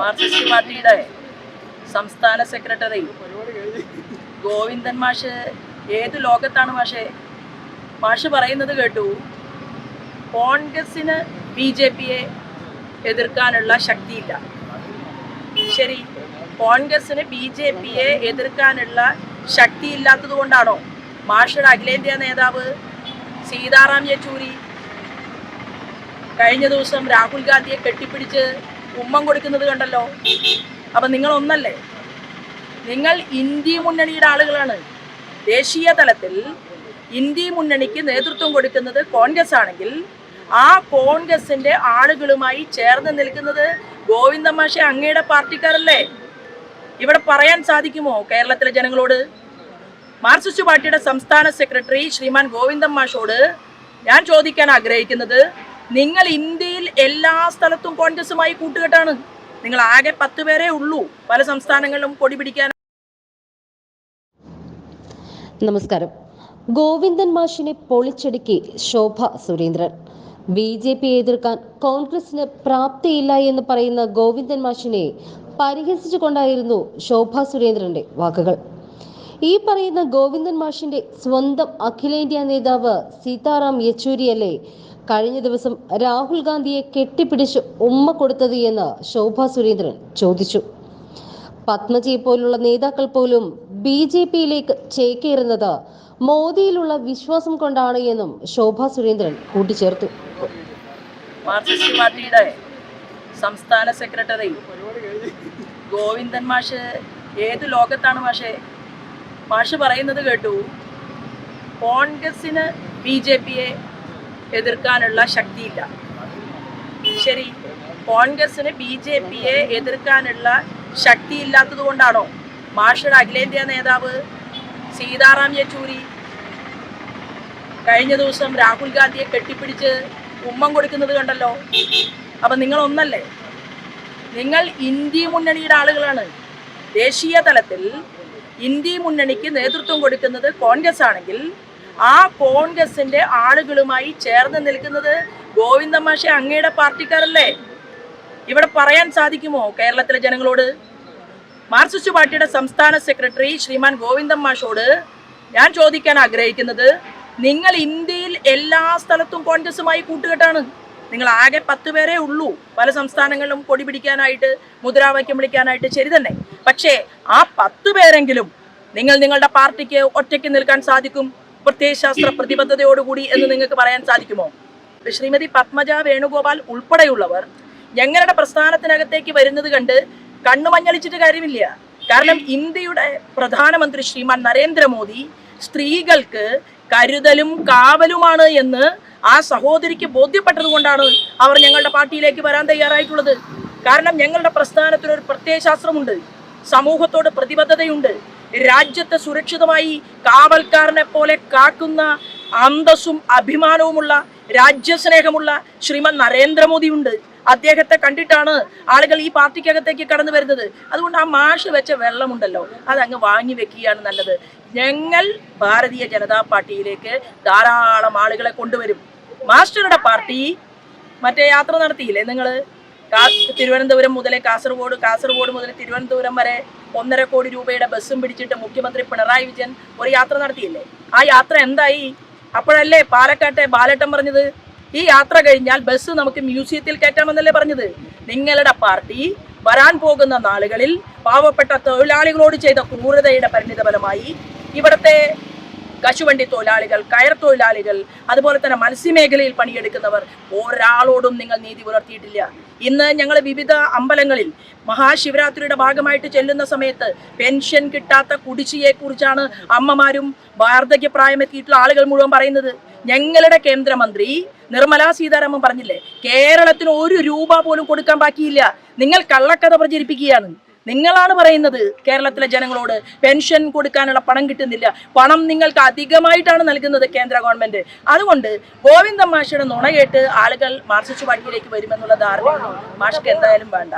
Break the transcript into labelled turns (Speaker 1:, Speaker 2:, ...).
Speaker 1: Marxist പാർട്ടിയുടെ സംസ്ഥാന secretary Govindan മാഷ് ഏത് ലോകത്താണ് മാഷെ? മാഷ് പറയുന്നത് കേട്ടു. കോൺഗ്രസിന് ബി ജെ പിയെ എതിർക്കാനുള്ള ശക്തിയില്ല. ശരി കോൺഗ്രസിന് ബി ജെ പിയെ എതിർക്കാനുള്ള ശക്തിയില്ലാത്തത് കൊണ്ടാണോ മാഷയുടെ അഖിലേന്ത്യാ നേതാവ് സീതാറാം യെച്ചൂരി കഴിഞ്ഞ ദിവസം രാഹുൽ ഗാന്ധിയെ കെട്ടിപ്പിടിച്ച് ഉമ്മം കൊടുക്കുന്നത് കണ്ടല്ലോ? അപ്പം നിങ്ങൾ ഒന്നല്ലേ നിങ്ങൾ ഇന്ത്യ മുന്നണിയുടെ ആളുകളാണ്. ദേശീയ തലത്തിൽ ഇന്ത്യ മുന്നണിക്ക് നേതൃത്വം കൊടുക്കുന്നത് കോൺഗ്രസ് ആണെങ്കിൽ ആ കോൺഗ്രസിന്റെ ആളുകളുമായി ചേർന്ന് നിൽക്കുന്നത് ഗോവിന്ദ മാഷെ അങ്ങയുടെ പാർട്ടിക്കാരല്ലേ? ഇവിടെ പറയാൻ സാധിക്കുമോ കേരളത്തിലെ ജനങ്ങളോട്? മാർക്സിസ്റ്റ് പാർട്ടിയുടെ സംസ്ഥാന സെക്രട്ടറി ശ്രീമാൻ ഗോവിന്ദൻ മാഷോട് ഞാൻ ചോദിക്കാൻ ആഗ്രഹിക്കുന്നത് നിങ്ങൾ ഇന്ത്യയിൽ എല്ലാ സ്ഥലത്തും കോൺഗ്രസുമായി കൂട്ടുകെട്ടാണ്. നിങ്ങൾ ആകെ പത്ത് പേരേ ഉള്ളൂ. പല സംസ്ഥാനങ്ങളിലും കൊടി പിടിക്കാൻ
Speaker 2: നമസ്കാരം. ഗോവിന്ദൻ മാഷിനെ പൊളിച്ചടുക്കി Shobha Surendran. B J P എതിർക്കാൻ കോൺഗ്രസിന് പ്രാപ്തിയില്ല എന്ന് പറയുന്ന ഗോവിന്ദൻ മാഷിനെ പരിഹസിച്ചുകൊണ്ടായിരുന്നു ശോഭ സുരേന്ദ്രന്റെ വാക്കുകൾ. ഈ പറയുന്ന ഗോവിന്ദൻ മാഷിന്റെ സ്വന്തം അഖിലേന്ത്യാ നേതാവ് സീതാറാം യെച്ചൂരിയല്ലേ കഴിഞ്ഞ ദിവസം രാഹുൽ ഗാന്ധിയെ കെട്ടിപ്പിടിച്ച് ഉമ്മ കൊടുത്തത് എന്ന് ശോഭ സുരേന്ദ്രൻ ചോദിച്ചു. പത്മജി പോലുള്ള നേതാക്കൾ പോലും ബി ജെ പിയിലേക്ക് ചേക്കേറുന്നത് മോദിയിലുള്ള വിശ്വാസം കൊണ്ടാണ് എന്നും ശോഭ സുരേന്ദ്രൻ കൂട്ടിച്ചേർത്തു.
Speaker 1: സംസ്ഥാന സെക്രട്ടറി ഗോവിന്ദൻ മാഷ് ഏത് ലോകത്താണ് മാഷെ? മാഷ് പറയുന്നത് കേട്ടു. കോൺഗ്രസിന് ബി ജെ പിയെ എതിർക്കാനുള്ള ശക്തിയില്ല. ശരി കോൺഗ്രസിന് ബി ജെ പിയെ എതിർക്കാനുള്ള ശക്തിയില്ലാത്തത് കൊണ്ടാണോ? മാഷയുടെ അഖിലേന്ത്യാ നേതാവ് സീതാറാം യെച്ചൂരി കഴിഞ്ഞ ദിവസം രാഹുൽ ഗാന്ധിയെ കെട്ടിപ്പിടിച്ച് ഉമ്മം കൊടുക്കുന്നത് കണ്ടല്ലോ. അപ്പം നിങ്ങൾ ഒന്നല്ലേ നിങ്ങൾ ഇന്ത്യ മുന്നണിയുടെ ആളുകളാണ്. ദേശീയ തലത്തിൽ ഇന്ത്യ മുന്നണിക്ക് നേതൃത്വം കൊടുക്കുന്നത് കോൺഗ്രസ് ആണെങ്കിൽ ആ കോൺഗ്രസിന്റെ ആളുകളുമായി ചേർന്ന് നിൽക്കുന്നത് ഗോവിന്ദ മാഷെ അങ്ങയുടെ പാർട്ടിക്കാരല്ലേ? ഇവിടെ പറയാൻ സാധിക്കുമോ കേരളത്തിലെ ജനങ്ങളോട്? മാർക്സിസ്റ്റ് പാർട്ടിയുടെ സംസ്ഥാന സെക്രട്ടറി ശ്രീമാൻ ഗോവിന്ദൻ മാഷോട് ഞാൻ ചോദിക്കാൻ ആഗ്രഹിക്കുന്നത് നിങ്ങൾ ഇന്ത്യയിൽ എല്ലാ സ്ഥലത്തും കോൺഗ്രസുമായി കൂട്ടുകെട്ടാണ്. നിങ്ങൾ ആകെ പത്ത് പേരേ ഉള്ളൂ. പല സംസ്ഥാനങ്ങളിലും കൊടി പിടിക്കാനായിട്ട് മുദ്രാവാക്യം വിളിക്കാനായിട്ട് ശരി തന്നെ. പക്ഷേ ആ പത്ത് പേരെങ്കിലും നിങ്ങൾ നിങ്ങളുടെ പാർട്ടിക്ക് ഒറ്റയ്ക്ക് നിൽക്കാൻ സാധിക്കും? പ്രത്യയശാസ്ത്ര പ്രതിബദ്ധതയോടുകൂടി എന്ന് നിങ്ങൾക്ക് പറയാൻ സാധിക്കുമോ? ശ്രീമതി പത്മജ വേണുഗോപാൽ ഉൾപ്പെടെയുള്ളവർ ഞങ്ങളുടെ പ്രസ്ഥാനത്തിനകത്തേക്ക് വരുന്നത് കണ്ട് കണ്ണുമഞ്ഞളിച്ചിട്ട് കാര്യമില്ല. കാരണം ഇന്ത്യയുടെ പ്രധാനമന്ത്രി ശ്രീമാൻ നരേന്ദ്രമോദി സ്ത്രീകൾക്ക് കരുതലും കാവലുമാണ് എന്ന് ആ സഹോദരിക്ക് ബോധ്യപ്പെട്ടത് കൊണ്ടാണ് അവർ ഞങ്ങളുടെ പാർട്ടിയിലേക്ക് വരാൻ തയ്യാറായിട്ടുള്ളത്. കാരണം ഞങ്ങളുടെ പ്രസ്ഥാനത്തിനൊരു പ്രത്യയശാസ്ത്രമുണ്ട്. സമൂഹത്തോട് പ്രതിബദ്ധതയുണ്ട്. രാജ്യത്തെ സുരക്ഷിതമായി കാവൽക്കാരനെ പോലെ കാക്കുന്ന അന്തസ്സും അഭിമാനവുമുള്ള രാജ്യസ്നേഹമുള്ള ശ്രീമൻ നരേന്ദ്രമോദിയുണ്ട്. അദ്ദേഹത്തെ കണ്ടിട്ടാണ് ആളുകൾ ഈ പാർട്ടിക്കകത്തേക്ക് കടന്നു വരുന്നത്. അതുകൊണ്ട് ആ മാഷ് വെച്ച വെള്ളമുണ്ടല്ലോ അതങ്ങ് വാങ്ങി വെക്കുകയാണ് നല്ലത്. ഞങ്ങൾ ഭാരതീയ ജനതാ പാർട്ടിയിലേക്ക് ധാരാളം ആളുകളെ കൊണ്ടുവരും. മാസ്റ്ററുടെ പാർട്ടി മറ്റേ യാത്ര നടത്തിയില്ലേ നിങ്ങൾ തിരുവനന്തപുരം മുതൽ കാസർഗോഡ് കാസർഗോഡ് മുതൽ തിരുവനന്തപുരം വരെ ഒന്നര കോടി രൂപയുടെ ബസ്സും പിടിച്ചിട്ട് മുഖ്യമന്ത്രി പിണറായി വിജയൻ ഒരു യാത്ര നടത്തിയില്ലേ? ആ യാത്ര എന്തായി? അപ്പോഴല്ലേ പാലക്കാട്ടെ ബാലട്ടം പറഞ്ഞത്? ഈ യാത്ര കഴിഞ്ഞാൽ ബസ് നമുക്ക് മ്യൂസിയത്തിൽ കയറ്റാമെന്നല്ലേ പറഞ്ഞത്? നിങ്ങളുടെ പാർട്ടി വരാൻ പോകുന്ന നാളുകളിൽ പാവപ്പെട്ട തൊഴിലാളികളോട് ചെയ്ത ക്രൂരതയുടെ പരിണിതഫലമായി ഇവിടുത്തെ കശുവണ്ടി തൊഴിലാളികൾ കയർ തൊഴിലാളികൾ അതുപോലെ തന്നെ മത്സ്യമേഖലയിൽ പണിയെടുക്കുന്നവർ ഒരാളോടും നിങ്ങൾ നീതി പുലർത്തിയിട്ടില്ല. ഇന്ന് ഞങ്ങൾ വിവിധ അമ്പലങ്ങളിൽ മഹാശിവരാത്രിയുടെ ഭാഗമായിട്ട് ചെല്ലുന്ന സമയത്ത് പെൻഷൻ കിട്ടാത്ത കുടിശ്ശിയെക്കുറിച്ചാണ് അമ്മമാരും വാർദ്ധക്യപ്രായം എത്തിയിട്ടുള്ള ആളുകൾ മുഴുവൻ പറയുന്നത്. ഞങ്ങളുടെ കേന്ദ്രമന്ത്രി നിർമ്മല സീതാരാമൻ പറഞ്ഞില്ലേ കേരളത്തിന് ഒരു രൂപ പോലും കൊടുക്കാൻ ബാക്കിയില്ല. നിങ്ങൾ കള്ളക്കഥ പ്രചരിപ്പിക്കുകയാണ്. നിങ്ങളാണ് പറയുന്നത് കേരളത്തിലെ ജനങ്ങളോട് പെൻഷൻ കൊടുക്കാനുള്ള പണം കിട്ടുന്നില്ല. പണം നിങ്ങൾക്ക് അധികമായിട്ടാണ് നൽകുന്നത് കേന്ദ്ര ഗവൺമെന്റ്. അതുകൊണ്ട് ഗോവിന്ദ മാഷയുടെ നുണ കേട്ട് ആളുകൾ മാർസിസ്റ്റ് പാർട്ടിയിലേക്ക് വരുമെന്നുള്ള ധാരണയാണ് മാഷ്ക്ക് എന്തായാലും വേണ്ട.